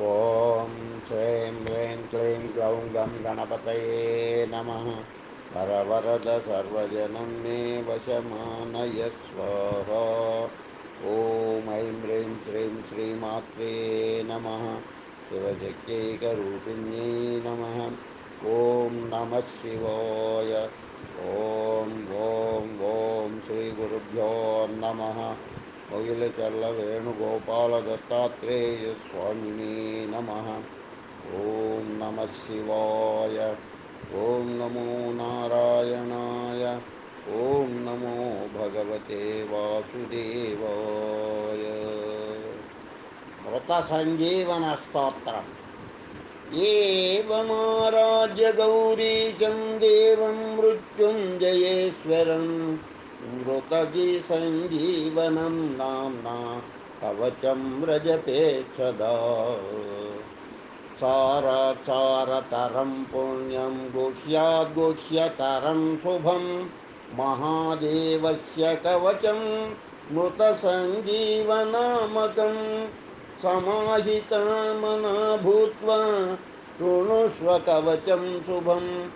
ॐ श्रीं ह्रीं क्लीं ग्लौं गं गणपतये नमः। हरवरद सर्वजनं मे वशमानय स्वाहा ॐ ऐं ह्रीं श्रीं श्रीमात्रे नमः। शिवशक्त्यैकरूपिण्यै नमः। ॐ नमः शिवाय। ॐ ॐ ॐ, श्रीगुरुभ्यो नमः। वोगिलचल्लवेणुगोपालदत्तात्रेयस्वामिने नमः। ॐ नमः शिवाय। ॐ नमो नारायणाय। ॐ नमो भगवते वासुदेवाय। व्रतसञ्जीवनस्तोत्रम् एवमाराज्य गौरीशं देवं मृत्युञ्जयेश्वरम्। मृतगीसञ्जीवनं नाम्ना कवचं व्रजपेक्षदा सारचारतरं पुण्यं गुह्याद्गुह्यतरं शुभं महादेवस्य कवचं मृतसञ्जीवनामकं समाहिता मना भूत्वा शृणुष्व कवचं शुभं।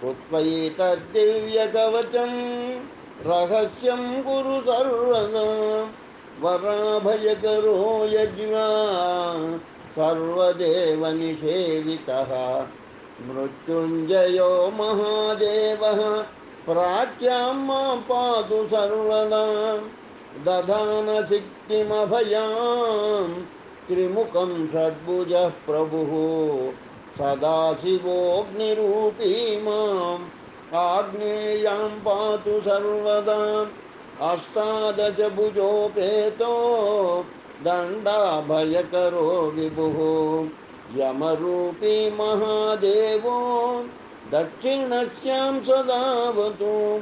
कृत्वैतद्दिव्यकवचम् रहस्यं कुरु सर्वदा वराभयकरो यज्ञा सर्वदेवनिषेवितः मृत्युञ्जयो महादेवः, प्राच्यां मा पातु सर्वदा दधानसिक्तिमभयां त्रिमुखं षड्भुजः प्रभुः। सदाशिवोऽग्निरूपी माम् आग्नेयां पातु सर्वदा अष्टादशभुजोपेतो दण्डाभयकरो विभुः। यमरूपी महादेवो, दक्षिणस्यां सदावतु,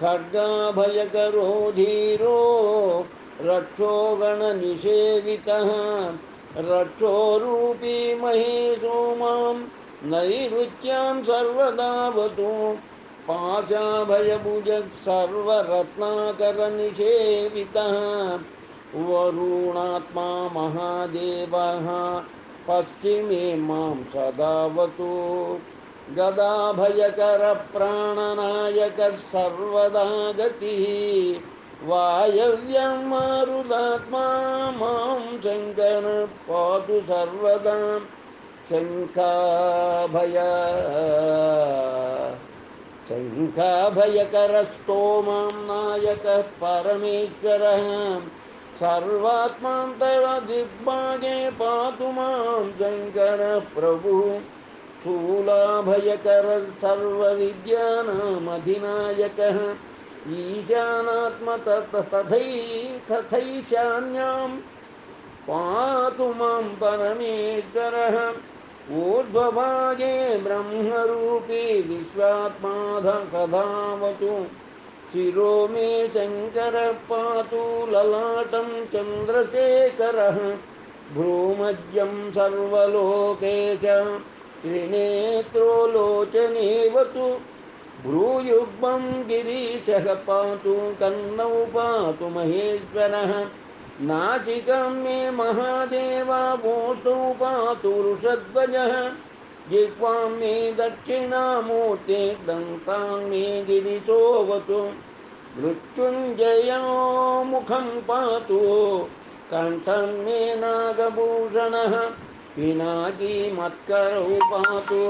खड्गाभयकरो धीरो, रक्षो गणनिषेवितः रक्षोरूपी महेशो माँ, नैऋत्यां सर्वदावतु पाचाभयभुजः सर्वरत्नाकरनिषेवितः। वरुणात्मा महादेवः, पश्चिमे माँ सदावतु। गदाभयकरप्राणनायकः सर्वदा गतिः। वायव्यं मारुदात्मा माँ शङ्कर पातु सर्वदा। शङ्खाभय। शङ्खाभयकरस्तो माँ नायकः परमेश्वरः। सर्वात्मान्तरदिग्भागे पातु माँ शङ्करः प्रभुः। ईशानात्मतथै तथैशान्यां पातु माँ परमेश्वरः। ऊर्ध्वभागे ब्रह्मरूपी विश्वात्माध कथावतु शिरो मे शङ्करः पातु ललाटं चन्द्रशेखरः। भ्रूमज्यं सर्वलोके च त्रिनेत्रो लोचनेवतु भ्रूयुग्मं गिरीशः पातु, कन्नौ पातु महेश्वरः। नासिकां मे महादेवा वोष्ठौ पातु वृषध्वजः जिह्वां मे दक्षिणामूर्ते दन्तां मे गिरिशोऽवतु मृत्युञ्जयो मुखं पातु। कण्ठं मे नागभूषणः। पिनाकी मत्करौ पातु।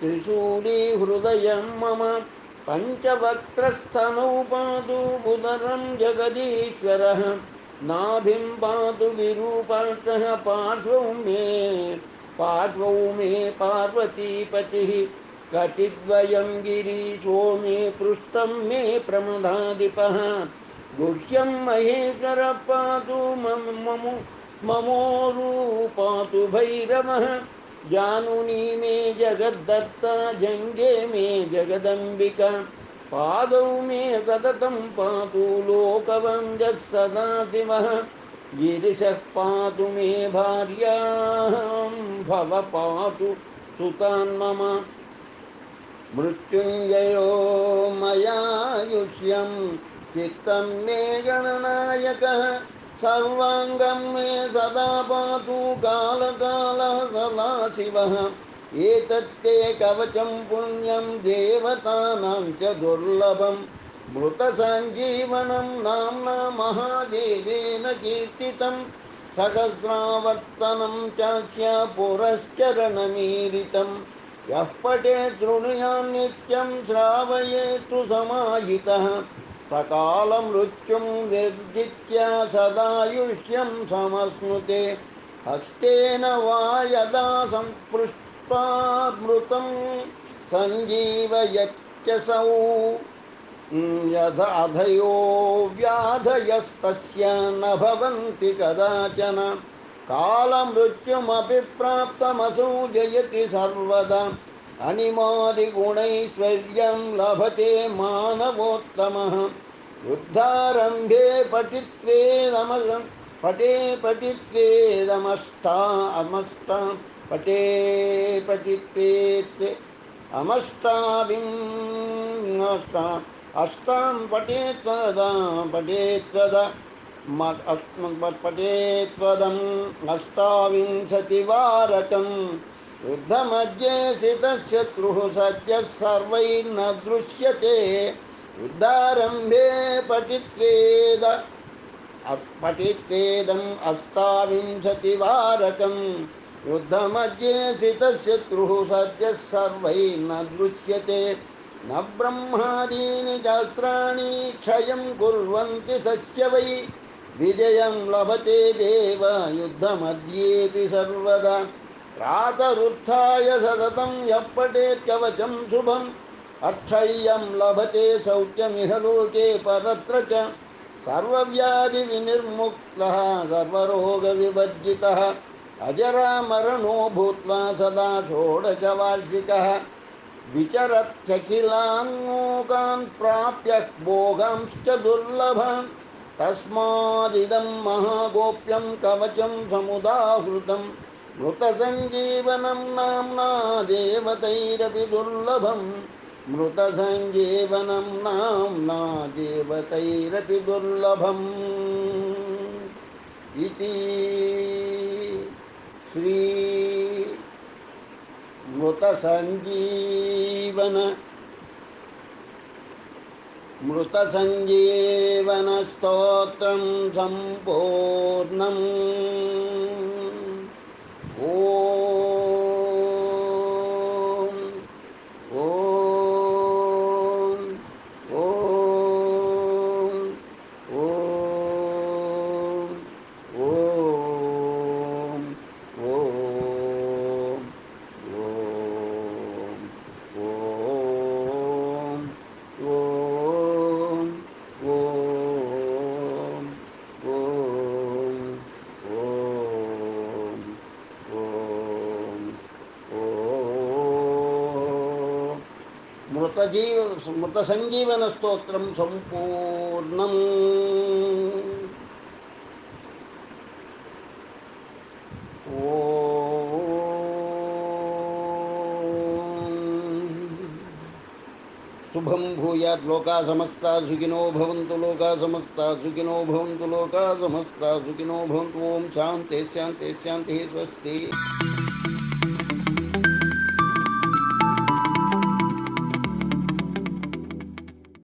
त्रिशूलीहृदयं मम पञ्चवक्त्रस्थनौ पातु बुधरं जगदीश्वरः। नाभिं पातु विरूपार्थः पार्श्वौ मे पार्श्वौ मे पार्वतीपतिः। कटिद्वयं गिरीशो मे पृष्ठं मे प्रमदाधिपः गुह्यं महेश्वरः पातु मम, ममो ममोरू पातु भैरवः। जानुनी मे जगद्दत्ता, जङ्गे मे जगदम्बिका। पादौ मे सततं पातु लोकवन्द्यः सदाशिवः गिरिशः पातु मे भार्यां, भव पातु सुतान् मम। मृत्युञ्जयो मयायुष्यं, चित्तं मे गणनायकः। सर्वाङ्गं मे सदा पातु कालकालः सदा शिवः। एतत्ते कवचं पुण्यं देवतानां च दुर्लभम् मृतसञ्जीवनं नाम्ना महादेवेन कीर्तितं। सहस्रावर्तनं चास्य पुरश्चरणमीरितं यः पठे शृणुयान् नित्यं श्रावयेतु समाहितः। सकालमृत्युं निर्जित्य सदायुष्यं समश्नुते हस्तेन वा यदा सम्पृष्टामृतं सञ्जीवयत्यसौ यथ अधयो व्याधयस्तस्य न भवन्ति कदाचन। कालमृत्युमपि प्राप्तमसौ जयति सर्वदा। अनिमादिगुणैश्वर्यं लभते मानवोत्तमः। युद्धारम्भे पठित्वे नमः। पटे पठित्वे नमस्ता अमस्ता, पटे पठित्वेत् अमष्टाविं अष्टां पठेत् त्वदा पठेत् त्वदा। पठेत् त्वदम् अष्टाविंशतिवारकम् युद्धमध्ये स्थितस्य शत्रुः सद्यः सर्वैर्न दृश्यते। युद्धारम्भे पठित्वेद पठित्वेदम् अष्टाविंशतिवारकम् युद्धमध्ये स्थितस्य शत्रुः सद्यः सर्वैर्न दृश्यते। न ब्रह्मादीनि शास्त्राणि क्षयं कुर्वन्ति तस्य वै विजयं लभते देव, युद्धमध्येऽपि सर्वदा। प्रातरुत्थाय सततं यः पठेत् कवचं शुभम्। अक्षय्यं लभते शौच्यमिह लोके परत्र च। सर्वव्याधिविनिर्मुक्तः सर्वरोगविवर्जितः अजरामरणो भूत्वा सदा षोडशवार्षिकः। विचरत्यखिलान्मोकान् प्राप्य भोगांश्च दुर्लभान् तस्मादिदं महागोप्यं कवचं समुदाहृतं मृतसञ्जीवनं नाम्ना देवतैरपि दुर्लभम्। मृतसञ्जीवनं नाम्ना देवतैरपि दुर्लभम् इति श्री मृतसञ्जीवन मृतसञ्जीवनस्तोत्रं सम्पूर्णम् मृतजीव मृतसञ्जीवनस्तोत्रं सम्पूर्णम् शुभम भूयात लोका समस्ता सुखिनो लोका समस्ता सुखिनो लोका समस्ता सुखिनो भवन्तु। ओम शांति शांति शांति स्वस्ति।